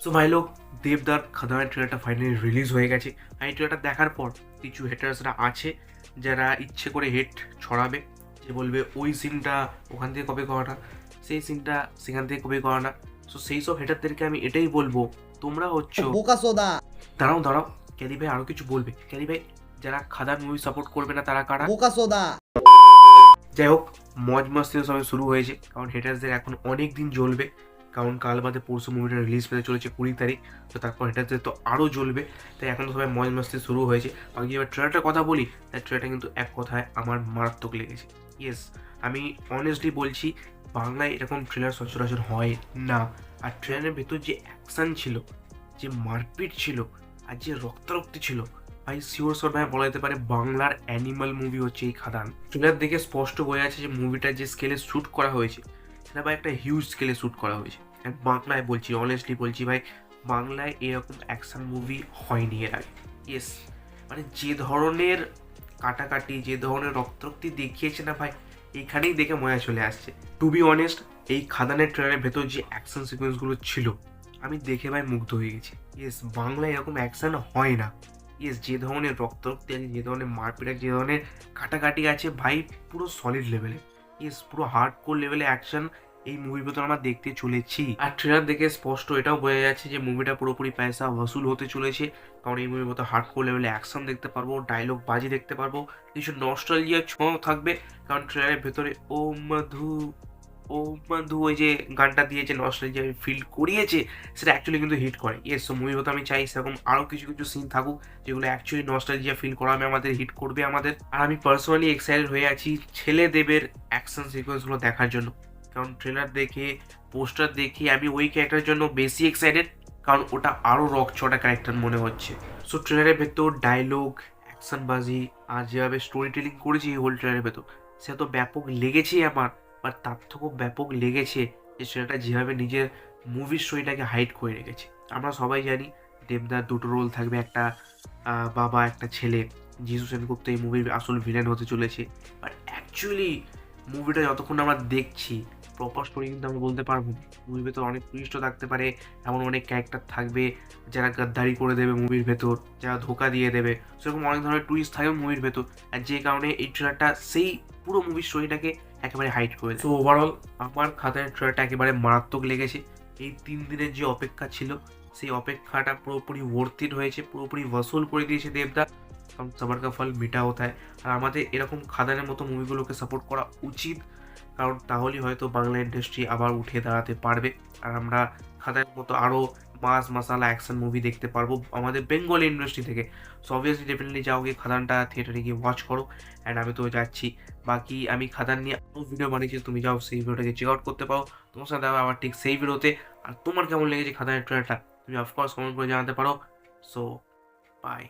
So ভাই লোক দেবদার খাদানের ট্রেলারটা ফাইনালি রিলিজ হয়ে গেছে। আর এই ট্রেলারটা দেখার পর কিছু হেটার্সরা আছে যারা ইচ্ছে করে হেট ছড়াবে যে বলবে ওই সিনটা ওখান থেকে কপি করা না সেই সিনটা সেখান থেকে কপি করা না সো সেই সব হেটারদেরকে আমি এটাই বলব তোমরা হচ্ছে বোকা সোদা। দাঁড়াও দাঁড়াও ক্যারি ভাই আরও কিছু বলবে। ক্যারি ভাই যারা খাদার মুভি সাপোর্ট করবে না তারা কারা? বোকা সোদা। যাই হোক মজ মস্তি সবাই শুরু হয়েছে কারণ হেটার্সদের এখন অনেক দিন জ্বলবে। কারণ কাল বাদে পরশু মুভিটা রিলিজ পেতে চলেছে কুড়ি তারিখ, তো তারপর এটাতে তো আরও জ্বলবে। তাই এখন তো সবাই মজ মস্তি শুরু হয়েছে। বাকি এবার ট্রেলারটার কথা বলি তাই ট্রেলারটা কিন্তু এক কথায় আমার মারাত্মক লেগেছে। ইয়েস আমি অনেস্টলি বলছি, বাংলায় এরকম ট্রেলার সচরাচর হয় না। আর ট্রেলারের ভেতর যে অ্যাকশন ছিল, যে মারপিট ছিল, আর যে রক্তারক্তি ছিল, ভাই শিওর শট ভাই বলা যেতে পারে বাংলার অ্যানিমাল মুভি হচ্ছে এই খাদান। ট্রেলার দেখে স্পষ্ট বোঝা যাচ্ছে যে মুভিটা যে স্কেলে শ্যুট করা হয়েছে সেটা ভাই একটা হিউজ স্কেলে শ্যুট করা হয়েছে। And বাংলায় বলছি অনেস্টলি বলছি ভাই, বাংলায় এরকম অ্যাকশন মুভি হয়নি এর আগে। ইয়েস মানে যে ধরনের কাটাকাটি, যে ধরনের রক্তারক্তি দেখিয়েছে না ভাই, এখানেই দেখে মজা চলে আসছে। টু বি অনেস্ট এই খাদানের ট্রেলারের ভেতর যে অ্যাকশন সিকোয়েন্সগুলো ছিল, আমি দেখে ভাই মুগ্ধ হয়ে গেছি। ইয়েস বাংলায় এরকম অ্যাকশন হয় না। ইয়েস যে ধরনের রক্তারক্তি আছে, যে ধরনের মারপিট আছে, যে ধরনের কাটাকাটি আছে, ভাই, পুরো সলিড লেভেলে ইয়েস পুরো হার্ড কোর লেভেলে অ্যাকশন এই মুভির ভেতর আমরা দেখতে চলেছি। আর ট্রেলার দেখে স্পষ্ট এটাও বোঝা যাচ্ছে যে মুভিটা পুরোপুরি পয়সা ভসুল হতে চলেছে। কারণ এই মুভির মতো হার্ড কোর লেভেলে অ্যাকশন দেখতে পারব ডায়লগ বাজি দেখতে পারব, কিছু নস্টালজিয়া ছোঁয়াও থাকবে। কারণ ট্রেলারের ভেতরে ও মধু ও বন্ধু ওই যে গানটা দিয়েছে নস্টালজিয়া ফিল করিয়েছে, সেটা অ্যাকচুয়ালি কিন্তু হিট করে। ইয়েস সো মুভি হতে আমি চাই সেরকম আরও কিছু কিছু সিন থাকুক, যেগুলো অ্যাকচুয়ালি নস্টালজিয়া ফিল করাবে আমাদের হিট করবে আমাদের। আর আমি পার্সোনালি এক্সাইটেড হয়ে আছি ছেলে দেবের অ্যাকশন সিকোয়েন্সগুলো দেখার জন্য। কারণ ট্রেলার দেখে পোস্টার দেখে আমি ওই ক্যারেক্টারের জন্য বেশি এক্সাইটেড কারণ ওটা আরও রক ছটা ক্যারেক্টার মনে হচ্ছে। সো ট্রেলারের ভেতর ডায়লগ অ্যাকশনবাজি আর যেভাবে স্টোরি টেলিং করেছি এই হোল ট্রেলারের ভেতর, সে তো ব্যাপক লেগেছেই আমার। বাট তার থেকেও ব্যাপক লেগেছে যে সেটা যেভাবে নিজের মুভির স্টোরিটাকে হাইড করে রেখেছে। আমরা সবাই জানি দেবদার দুটো রোল থাকবে, একটা বাবা, একটা ছেলে। যিশু সেনগুপ্ত এই মুভির আসল ভিলেন হতে চলেছে। বাট অ্যাকচুয়ালি মুভিটা যতক্ষণ আমরা দেখছি প্রপার স্টোরি কিন্তু আমরা বলতে পারব মুভির ভেতর অনেক টুইস্টও থাকতে পারে, এমন অনেক ক্যারেক্টার থাকবে যারা গাদ্দারি করে দেবে মুভির ভেতর, যারা ধোকা দিয়ে দেবে। সেরকম অনেক ধরনের টুইস্ট থাকবে মুভির ভেতর। আর যে কারণে এই ট্রেলারটা সেই পুরো মুভির স্টোরিটাকে একেবারে হাইট করে তো ওভারঅল আমার খাতায় ট্রেলারটা একেবারে মারাত্মক লেগেছে। এই তিন দিনের যে অপেক্ষা ছিল, সেই অপেক্ষাটা পুরোপুরি ওর্থিট হয়েছে, পুরোপুরি ওসুল করে দিয়েছে দেবদা। কারণ সবার কা ফল মিটা হতে হয় আর আমাদের এরকম খাদানের মতো মুভিগুলোকে সাপোর্ট করা উচিত। কারণ তাহলেই হয়তো বাংলা ইন্ডাস্ট্রি আবার উঠে দাঁড়াতে পারবে। আর আমরা খাদানের মতো আরও মাস মশালা অ্যাকশন মুভি দেখতে পারব আমাদের বেঙ্গল ইন্ডাস্ট্রি থেকে। সো অবভিয়াসলি ডেফিনেটলি যাও গিয়ে খাদানটা থিয়েটারে গিয়ে ওয়াচ করো। অ্যান্ড আমি তো যাচ্ছি। বাকি আমি খাদান নিয়ে আরও ভিডিও বানিয়েছি। তুমি যাও সেই ভিডিওটাকে চেক আউট করতে পারো। তোমার সাথে আবার আমার ঠিক সেই ভিডিওতে আর তোমার কেমন লেগেছে খাদানের ট্রেলারটা তুমি অফকোর্স কমেন্ট করে জানাতে পারো। So by